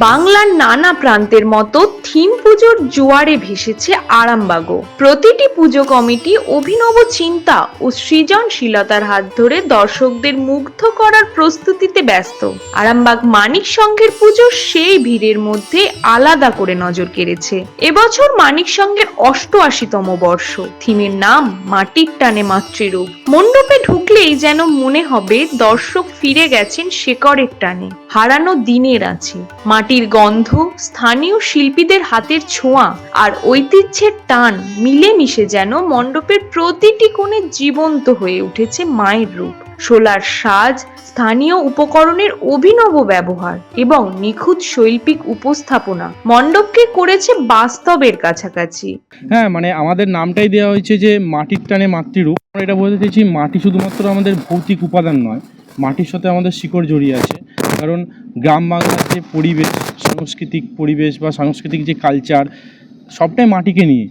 বাংলার নানা প্রান্তের মতো থিম পুজোর জোয়ারে ভেসেছে আরামবাগ প্রতিটি পুজো কমিটি অভিনব চিন্তা ও সৃজনশীলতার হাত ধরে দর্শকদের মুগ্ধ করার প্রস্তুতিতে ব্যস্ত। আরামবাগ মানিক সংঘের পুজো সেই ভিড়ের মধ্যে আলাদা করে নজর কেড়েছে। এবছর মানিক সংঘের অষ্টআশিতম বর্ষ। থিমের নাম মাটির টানে মাতৃরূপ। মণ্ডপে ঢুকলেই যেন মনে হবে দর্শক ফিরে গেছেন শেকড়ের টানে। হারানো দিনের আছে। মাটির গন্ধ, স্থানীয় শিল্পীদের হাতের ছোঁয়া আর ঐতিহ্যের টান মিলেমিশে যেন মণ্ডপের প্রতিটি কোণে জীবন্ত হয়ে উঠেছে মায়ের রূপ। সোলার সাজ, স্থানীয় উপকরণের অভিনব ব্যবহার এবং নিখুঁত শৈল্পিক উপস্থাপনা মণ্ডপকে করেছে বাস্তবের কাছাকাছি। হ্যাঁ মানে আমাদের নামটাই দেওয়া হয়েছে যে মাটির টানে মাতৃরূপ। আমরা এটা বলতে চাইছি মাটি শুধুমাত্র আমাদের ভৌতিক উপাদান নয়, মাটির সাথে আমাদের শিকড় জড়িয়ে আছে। কারণ গ্রাম বাংলার যে পরিবেশ, সাংস্কৃতিক পরিবেশ বা সাংস্কৃতিক যে কালচার সবটাই মাটিকে নিয়ে।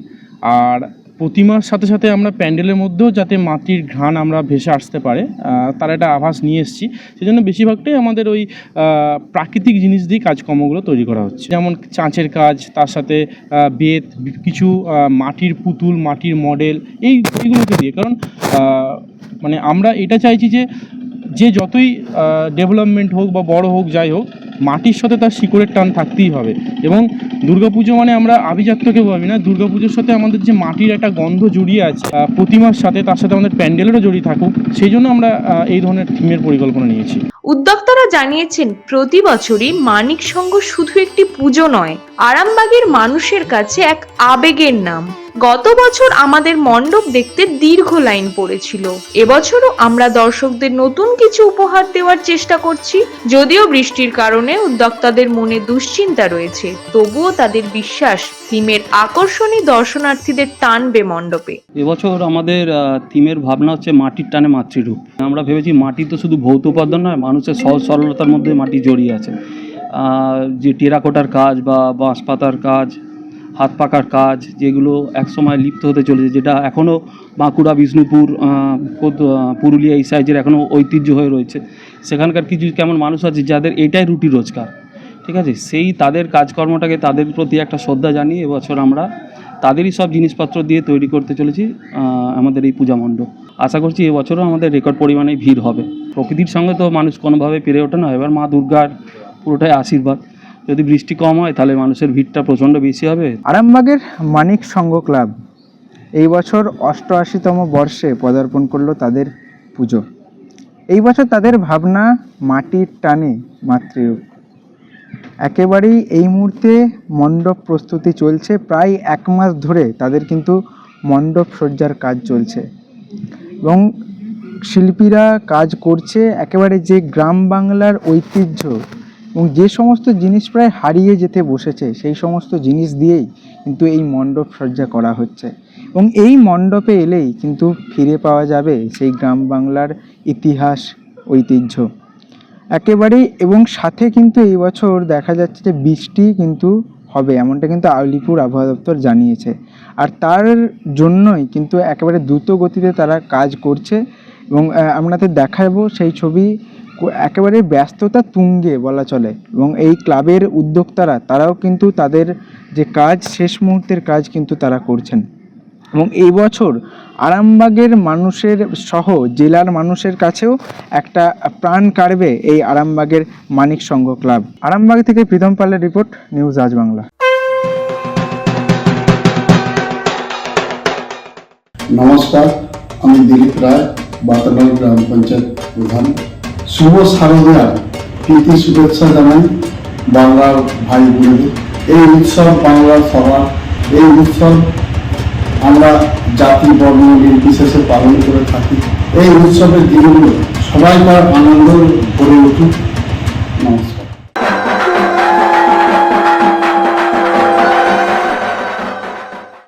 আর প্রতিমার সাথে সাথে আমরা প্যান্ডেলের মধ্যেও যাতে মাটির ঘ্রাণ আমরা ভেসে আসতে পারে তার একটা আভাস নিয়ে এসেছি। সেই জন্য বেশিরভাগটাই আমাদের ওই প্রাকৃতিক জিনিস দিয়ে কাজকর্মগুলো তৈরি করা হচ্ছে। যেমন চাঁচের কাজ, তার সাথে বেত, কিছু মাটির পুতুল, মাটির মডেল, এই এইগুলোকে দিয়ে। কারণ মানে আমরা এটা চাইছি যে যে যতই ডেভেলপমেন্ট হোক বা বড় হোক, যাই হোক মাটির সাথে তার শিকড়ের টান থাকতেই হবে। এবং দুর্গাপুজো মানে আমরা আভিজাত্যকে ভাবি না। দুর্গাপুজোর সাথে আমাদের যে মাটির একটা গন্ধ জড়িয়ে আছে প্রতিমার সাথে তার সাথে আমাদের প্যান্ডেলেরও জড়িয়ে থাকুক, সেই জন্য আমরা এই ধরনের থিমের পরিকল্পনা নিয়েছি। উদ্যোক্তারা জানিয়েছেন, প্রতি বছরই মানিক সংঘ শুধু একটি পুজো নয়, আরামবাগের মানুষের কাছে এক আবেগের নাম। গত বছর আমাদের মণ্ডপ দেখতে দীর্ঘ লাইন পড়েছিল। এবছরও আমরা দর্শকদের নতুন কিছু উপহার দেওয়ার চেষ্টা করছি। যদিও বৃষ্টির কারণে উদ্যোক্তাদের মনে দুশ্চিন্তা রয়েছে, তবুও তাদের বিশ্বাস, থিমের আকর্ষণী দর্শনার্থীদের টানবে মণ্ডপে। এবছর আমাদের থিমের ভাবনা হচ্ছে মাটির টানে মাতৃরূপ। আমরা ভেবেছি মাটি তো শুধু ভৌত উপাদান নয়, মানুষের সহজ সরলতার মধ্যে মাটি জড়িয়ে আছে। যে টেরাকোটার কাজ বা বাঁশ পাতার কাজ হাত পাকার কাজ যেগুলো একসময় লিপ্ত হতে চলেছে, যেটা এখনও বাঁকুড়া, বিষ্ণুপুর পুরুলিয়া এই সাইজের এখনও ঐতিহ্য হয়ে রয়েছে। সেখানকার কিছু কেমন মানুষ আছে যাদের এটাই রুটি রোজগার, ঠিক আছে? সেই তাদের কাজকর্মটাকে তাদের প্রতি একটা শ্রদ্ধা জানিয়ে এবছর আমরা তাদেরই সব জিনিসপত্র দিয়ে তৈরি করতে চলেছি আমাদের এই পূজা মণ্ডপ। আশা করছি এবছরও আমাদের রেকর্ড পরিমাণে ভিড় হবে। প্রকৃতির সঙ্গে তো মানুষ কোনোভাবে পেরে ওঠে না, এবার মা দুর্গার পুরোটাই আশীর্বাদ। যদি বৃষ্টি কম হয়, তাহলে মানুষের ভিড়টা প্রচণ্ড বেশি হবে। আরামবাগের মানিক সংঘ ক্লাব এই বছর অষ্টআশিতম বর্ষে পদার্পণ করল তাদের পুজো। এই বছর তাদের ভাবনা মাটির টানে মাতৃরূপ। একেবারেই এই মুহূর্তে মণ্ডপ প্রস্তুতি চলছে, প্রায় এক মাস ধরে তাদের কিন্তু মণ্ডপ সজ্জার কাজ চলছে। এবং শিল্পীরা কাজ করছে, একেবারে যে গ্রাম বাংলার ঐতিহ্য এবং যে সমস্ত জিনিস প্রায় হারিয়ে যেতে বসেছে, সেই সমস্ত জিনিস দিয়েই কিন্তু এই মণ্ডপ সজ্জা করা হচ্ছে। এবং এই মণ্ডপে এলেই কিন্তু ফিরে পাওয়া যাবে সেই গ্রাম বাংলার ইতিহাস, ঐতিহ্য। একেবারেই এবং সাথে কিন্তু এই বছর দেখা যাচ্ছে যে বৃষ্টি কিন্তু হবে, এমনটা কিন্তু আলিপুর আবহাওয়া দপ্তর জানিয়েছে। আর তার জন্যই কিন্তু একেবারে দ্রুত গতিতে তারা কাজ করছে এবং আপনাদের দেখাবো সেই ছবি একেবারে ব্যস্ততা তুঙ্গে বলা চলে। এবং এই ক্লাবের উদ্যোক্তারা, তারাও কিন্তু তাদের যে কাজ, শেষ মুহূর্তের কাজ কিন্তু তারা করছেন। এবং এই বছর আরামবাগের মানুষের সহ জেলার মানুষের কাছেও একটা প্রাণ কাড়বে এই আরামবাগের মানিক সংঘ ক্লাব। আরামবাগ থেকে প্রীতম পালের রিপোর্ট, নিউজ আজ বাংলা। নমস্কার, আমি দিলীপ রায় বাতাবাড়ি গ্রাম পঞ্চায়েত প্রধান। শুভ শারদীয়ার প্রীতি শুভেচ্ছা জানাই বাংলার ভাই বোনদের। এই উৎসব বাংলার সবার, এই উৎসব আমরা জাতি, বর্ণ, নির্বিশেষে পালন করে থাকি। এই উৎসবের দিনগুলো সবাইকার আনন্দ ভরে উঠুক। নমস্কার।